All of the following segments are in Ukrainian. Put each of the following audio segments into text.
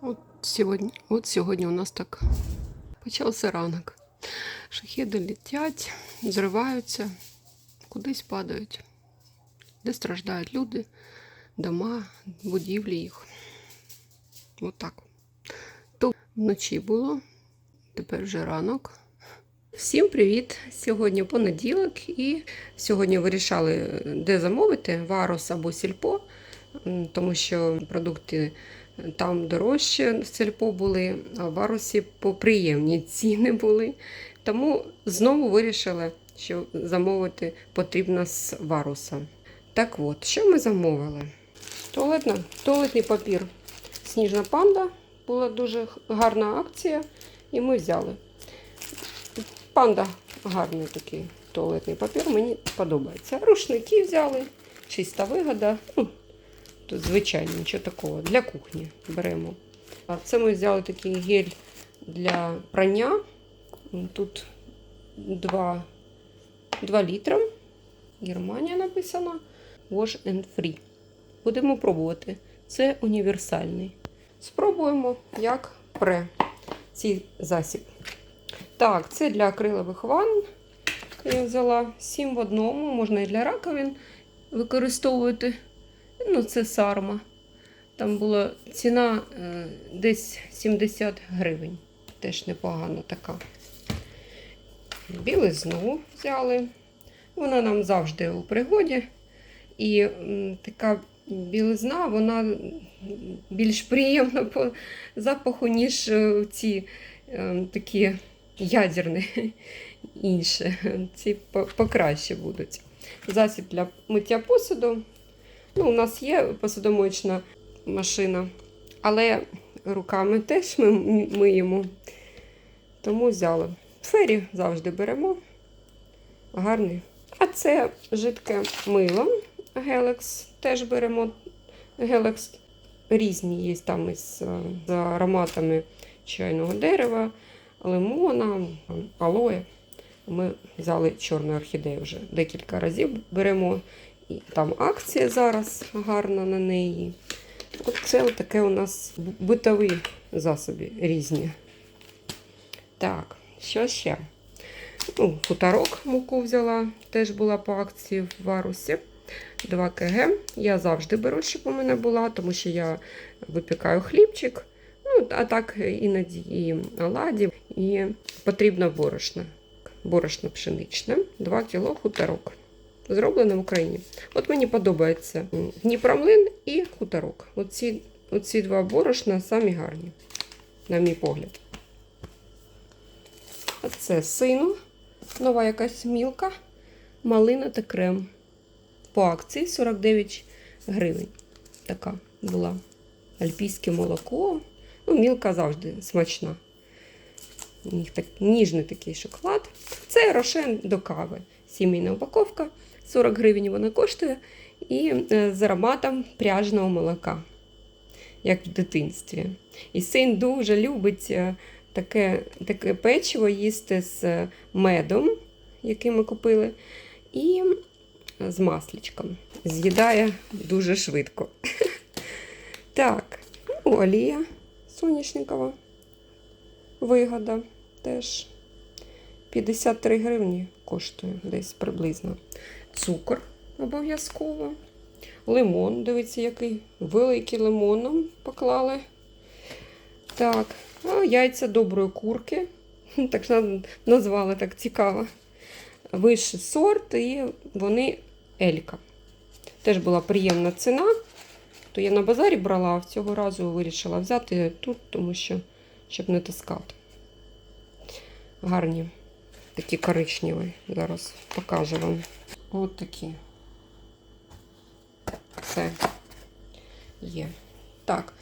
От сьогодні, от сьогодні у нас так почався ранок. Шахіди летять, зриваються, кудись падають, де страждають люди, дома, будівлі їх. От. То вночі було, тепер вже ранок. Всім привіт! Сьогодні понеділок, і сьогодні вирішали, де замовити варус або сільпо, тому що продукти там дорожче сільпо були, а в варусі поприємні ціни були. Тому знову вирішили, що замовити потрібно з варуса. Так от, що ми замовили? Туалетна, туалетний папір Сніжна панда. Була дуже гарна акція, і ми взяли. Панда гарний такий туалетний папір, мені подобається. Рушники взяли, чиста вигода. Ну, звичайно, нічого такого. Для кухні беремо. Це ми взяли такий гель для прання. Тут 2, 2 літра. Германія написано. Wash and Free. Будемо пробувати. Це універсальний. Спробуємо, як пре цей засіб. Так, це для акрилових ванн. Я взяла 7 в одному, можна і для раковин використовувати. Ну, це сарма. Там була ціна е, десь 70 гривень. Теж непогана така. Білизну взяли. Вона нам завжди у пригоді. І м, така білизна, вона більш приємна по запаху, ніж е, ці е, такі ядерні інші. Ці покраще будуть. Засіб для миття посуду. Ну, у нас є посудомоєчна машина, але руками теж ми миємо. Тому взяли. Фері завжди беремо. Гарний. А це жидке мило. Гелекс теж беремо. Гелекс різні є там із е, з ароматами чайного дерева, лимона, алоє. Ми взяли чорну орхідею вже декілька разів беремо. Там акція зараз гарна на неї. Оце таке у нас битові засоби різні. Так, що ще? Ну, хуторок муку взяла, теж була по акції в варусі. 2 кг. Я завжди беру, щоб у мене була, тому що я випікаю хлібчик. Ну, а так іноді і оладів, і потрібно борошно. Борошно пшеничне, 2 кг хуторок. Зроблене в Україні. От мені подобається Дніпромлин і хуторок. Оці, оці два борошна самі гарні, на мій погляд. А це сину. Нова якась мілка, малина та крем. По акції 49 гривень. Така була. Альпійське молоко. Ну, мілка завжди смачна. Ніжний такий шоколад. Це рошен до кави. Сімейна упаковка. 40 гривень вона коштує. І е, з ароматом пряжного молока, як в дитинстві. І син дуже любить е, таке, таке печиво їсти з е, медом, який ми купили, і з масличком. З'їдає дуже швидко. Так, ну, олія соняшникова. Вигода теж 53 гривні коштує десь приблизно. Цукор обов'язково. Лимон, дивіться, який великий лимоном поклали. Так, а яйця доброї курки. Так назвали так цікаво. Вищий сорт, і вони Елька. Теж була приємна ціна. То я на базарі брала, а цього разу вирішила взяти тут, тому що щоб не таскати. Гарні. Такі коричневі. Зараз покажу вам. От такі. Це є. Так,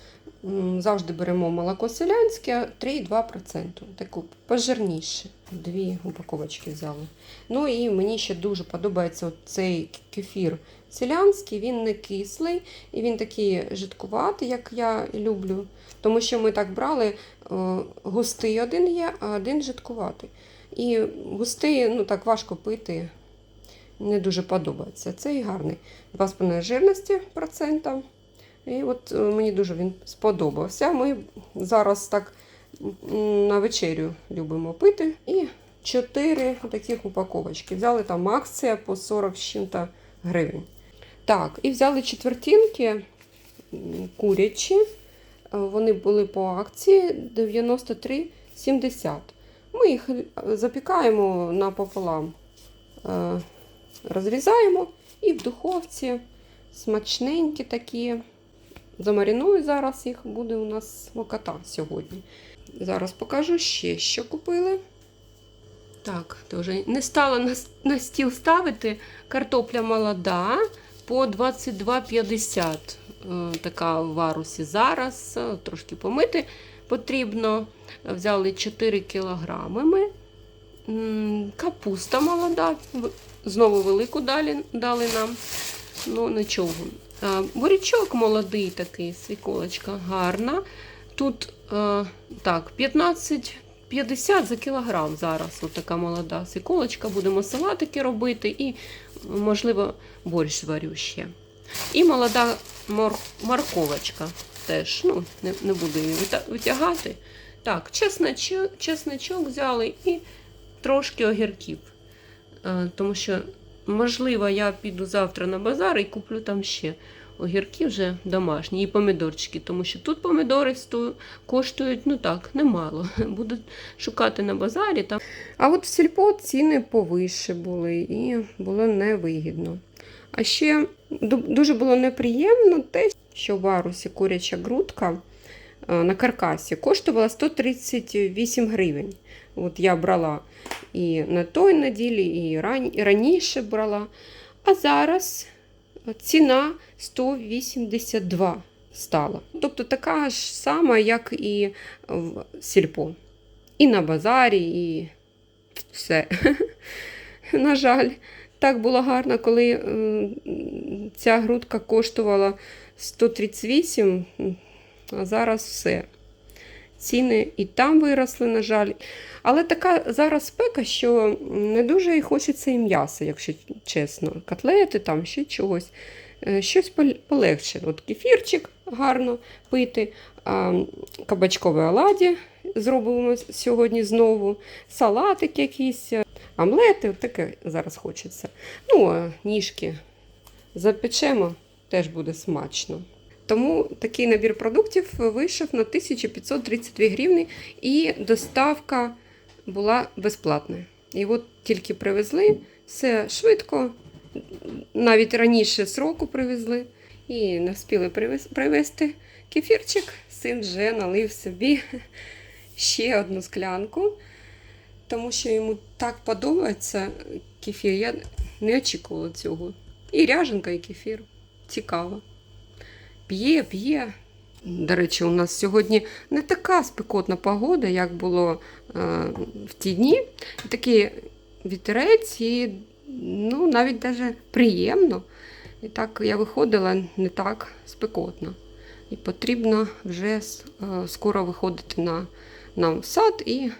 завжди беремо молоко селянське 3,2%. Таку пожирніше. Дві упаковочки взяли. Ну і мені ще дуже подобається цей кефір селянський, він не кислий, і він такий жидкуватий, як я люблю. Тому що ми так брали, е, густий один є, а один жидкуватий. І густий, ну так важко пити, не дуже подобається. Цей гарний. 2,5 жирності процента. І от е, мені дуже він сподобався. Ми зараз так на вечерю любимо пити. І чотири таких упаковочки. Взяли там акція по 40 з чим-то гривень. Так, і взяли четвертинки курячі. Е, Вони були по акції 93,70. Ми їх е, запікаємо напополам, розрізаємо і в духовці смачненькі такі. Замариную зараз їх, буде у нас смакота сьогодні. Зараз покажу ще, що купили. Так, вже не стала на, на стіл ставити. Картопля молода по 22,50. Е, Така в варусі зараз. Е, Трошки помити потрібно. Взяли 4 кілограми Капуста молода. Знову велику дали, дали нам. Ну, нічого. Бурячок молодий такий, свіколочка гарна. Тут так, 15,50 за кілограм зараз. Така молода свіколочка. Будемо салатики робити і, можливо, борщ зварю ще. І молода мор- морковочка теж. Ну, не, не буду її витягати. Так, чесночок, чесночок взяли і трошки огірків. Е, Тому що, можливо, я піду завтра на базар і куплю там ще огірки вже домашні і помідорчики, тому що тут помідори коштують ну так, немало. Буду шукати на базарі. Там. А от в сільпо ціни повише були і було невигідно. А ще дуже було неприємно те, що в варусі куряча грудка е, на каркасі коштувала 138 гривень. От я брала і на той неділі, і ран- і раніше брала. А зараз ціна 182 стала. Тобто така ж сама, як і в сільпо. І на базарі, і все. На жаль, так було гарно, коли е, ця грудка коштувала 138, а зараз все. Ціни і там виросли, на жаль. Але така зараз спека, що не дуже і хочеться і м'яса, якщо чесно. Котлети, там ще чогось. Е, Щось полегше. От кефірчик гарно пити, а, кабачкові оладі зробимо сьогодні знову, салатик якийсь, омлети, таке зараз хочеться. Ну, а ніжки запечемо, теж буде смачно. Тому такий набір продуктів вийшов на 1532 гривні, і доставка була безплатна. І от тільки привезли, все швидко, навіть раніше сроку привезли, і не встигли привезти кефірчик. Син вже налив собі ще одну склянку, тому що йому так подобається кефір. Я не очікувала цього. І ряженка, і кефір. Цікаво. П'є, п'є. До речі, у нас сьогодні не така спекотна погода, як було е, в ті дні. Такий вітерець і ну, навіть даже приємно. І так я виходила не так спекотно. І потрібно вже е, скоро виходити на, на сад і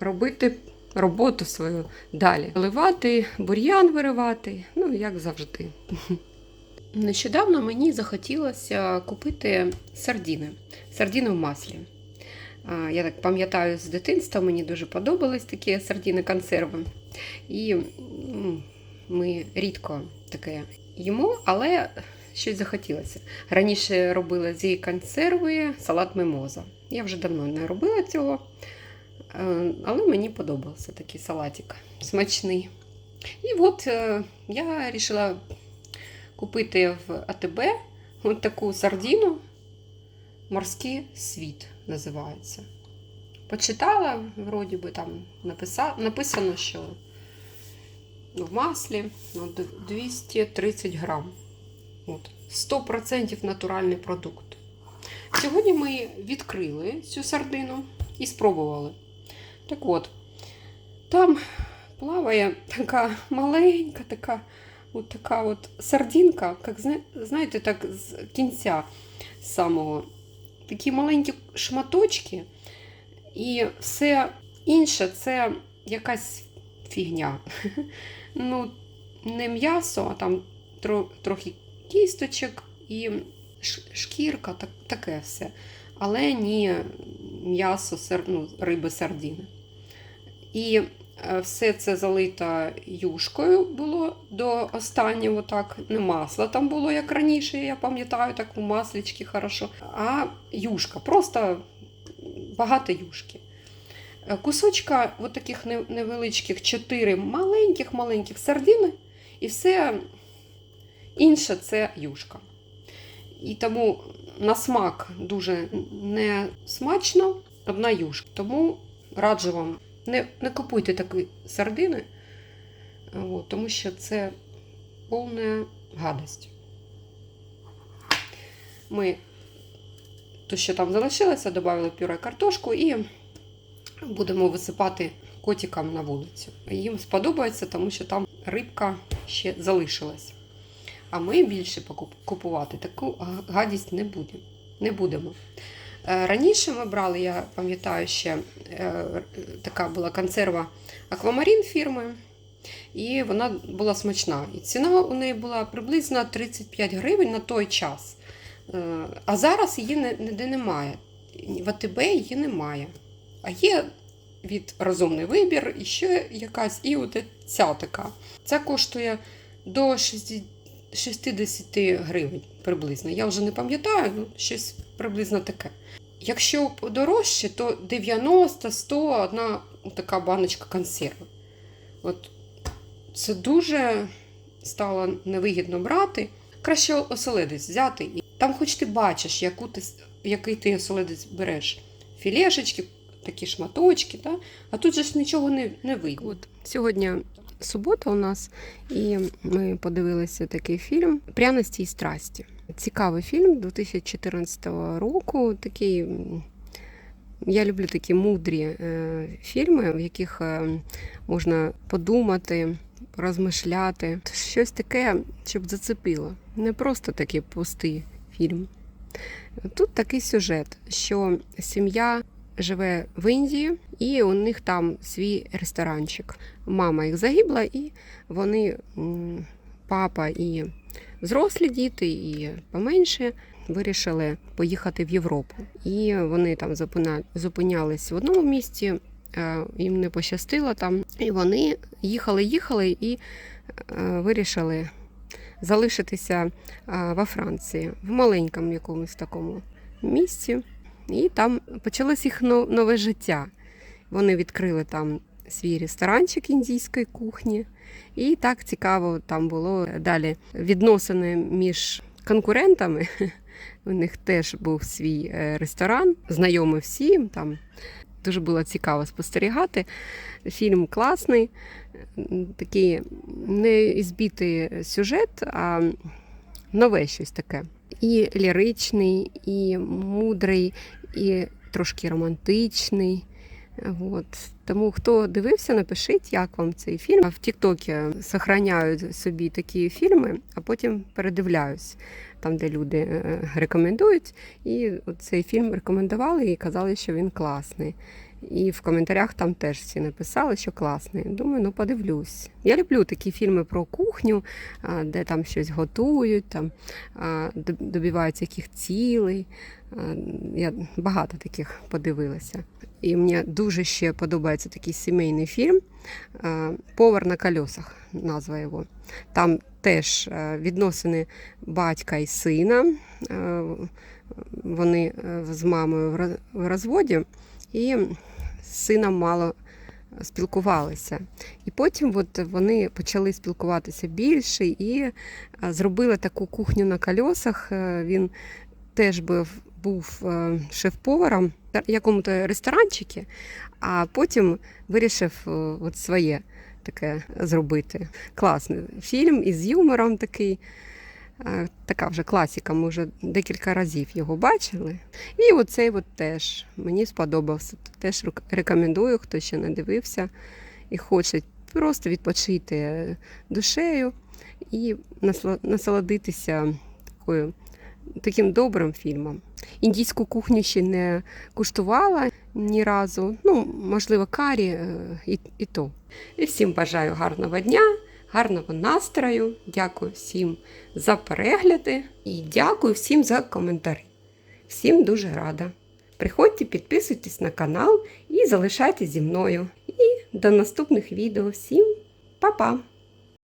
робити роботу свою далі. Виливати, бур'ян виривати, ну як завжди. Нещодавно мені захотілося купити сардіни. Сардіни в маслі. Я так пам'ятаю з дитинства, мені дуже подобались такі сардіни консерви. І ми рідко таке їмо, але щось захотілося. Раніше робила з консерви салат мимоза. Я вже давно не робила цього, е, але мені подобався такий салатик смачний. І от е, я вирішила купити в АТБ от таку сардіну. Морський світ називається. Почитала, вроді би там написа... написано, що в маслі ну, 230 грам. От. 100% натуральний продукт. Сьогодні ми відкрили цю сардину і спробували. Так от, там плаває така маленька, така от така от сардинка, як знаєте, так з кінця самого. Такі маленькі шматочки, і все інше це якась фігня. Ну, не м'ясо, а там тро- трохи кісточок і шкірка, так, таке все. Але ні м'ясо, ну, риби, сардіни. І все це залито юшкою було до останнього, так, не масло там було, як раніше, я пам'ятаю, так у маслички хорошо. А юшка, просто багато юшки. Е, Кусочка от таких невеличких, чотири маленьких-маленьких сардини, і все інше це юшка. І тому на смак дуже не смачно, одна юшка. Тому раджу вам не, не купуйте такі сардини, от, тому що це повна гадость. Ми то, що там залишилося, додали пюре картошку і будемо висипати котикам на вулицю. Їм сподобається, тому що там рибка ще залишилась. А ми більше купувати таку гадість не будемо. Не будемо. Е, Раніше ми брали, я пам'ятаю, ще е, така була консерва аквамарін фірми, і вона була смачна. І ціна у неї була приблизно 35 гривень на той час. Е, А зараз її ніде немає. В АТБ її немає. А є від розумний вибір і ще якась, і от ця така. Ця коштує до 60 60 гривень приблизно. Я вже не пам'ятаю, ну, щось приблизно таке. Якщо дорожче, то 90-100 одна така баночка консерви. От це дуже стало невигідно брати. Краще оселедець взяти. Там хоч ти бачиш, яку ти, який ти оселедець береш. Філешечки, такі шматочки, та? а тут же ж нічого не, не видно. От, сьогодні субота у нас, і ми подивилися такий фільм Пряності і страсті. Цікавий фільм 2014 року. Такий, я люблю такі мудрі е, фільми, в яких е, можна подумати, розмишляти. Щось таке, щоб зацепило. Не просто такий пустий фільм. Тут такий сюжет, що сім'я живе в Індії, і у них там свій ресторанчик. Мама їх загибла, і вони, папа і взрослі діти, і поменше, вирішили поїхати в Європу. І вони там зупинялись в одному місці, е, їм не пощастило там. І вони їхали, їхали і е, вирішили залишитися е, во Франції, в маленькому якомусь такому місці. І там почалось їх нове життя. Вони відкрили там свій ресторанчик індійської кухні. І так цікаво там було далі відносини між конкурентами. У них теж був свій е, ресторан, знайомий всім. Там дуже було цікаво спостерігати. Фільм класний, такий не збитий сюжет, а нове щось таке. І ліричний, і мудрий, і трошки романтичний. От. Тому хто дивився, напишіть, як вам цей фільм. В Тіктокі сохраняють собі такі фільми, а потім передивляюсь, там, де люди е, рекомендують. І цей фільм рекомендували і казали, що він класний. І в коментарях там теж всі написали, що класний. Думаю, ну подивлюсь. Я люблю такі фільми про кухню, де там щось готують, там добиваються яких цілей. Я багато таких подивилася. І мені дуже ще подобається такий сімейний фільм Повар на колесах, назва його. Там теж відносини батька і сина. Вони з мамою в розводі, і сином мало спілкувалися. І потім от вони почали спілкуватися більше і е, зробили таку кухню на колесах. Е, Він теж був, був е, шеф-поваром в якому-то ресторанчикі, а потім вирішив е, от своє таке зробити. Класний фільм із юмором такий. Така вже класіка, ми вже декілька разів його бачили. І оцей от теж мені сподобався. Теж рекомендую, хто ще не дивився і хоче просто відпочити е, душею і насолодитися такою, таким добрим фільмом. Індійську кухню ще не куштувала ні разу. Ну, можливо, карі е, і, і то. І всім бажаю гарного дня, гарного настрою. Дякую всім за перегляди і дякую всім за коментарі. Всім дуже рада. Приходьте, підписуйтесь на канал і залишайтесь зі мною. І до наступних відео. Всім па-па!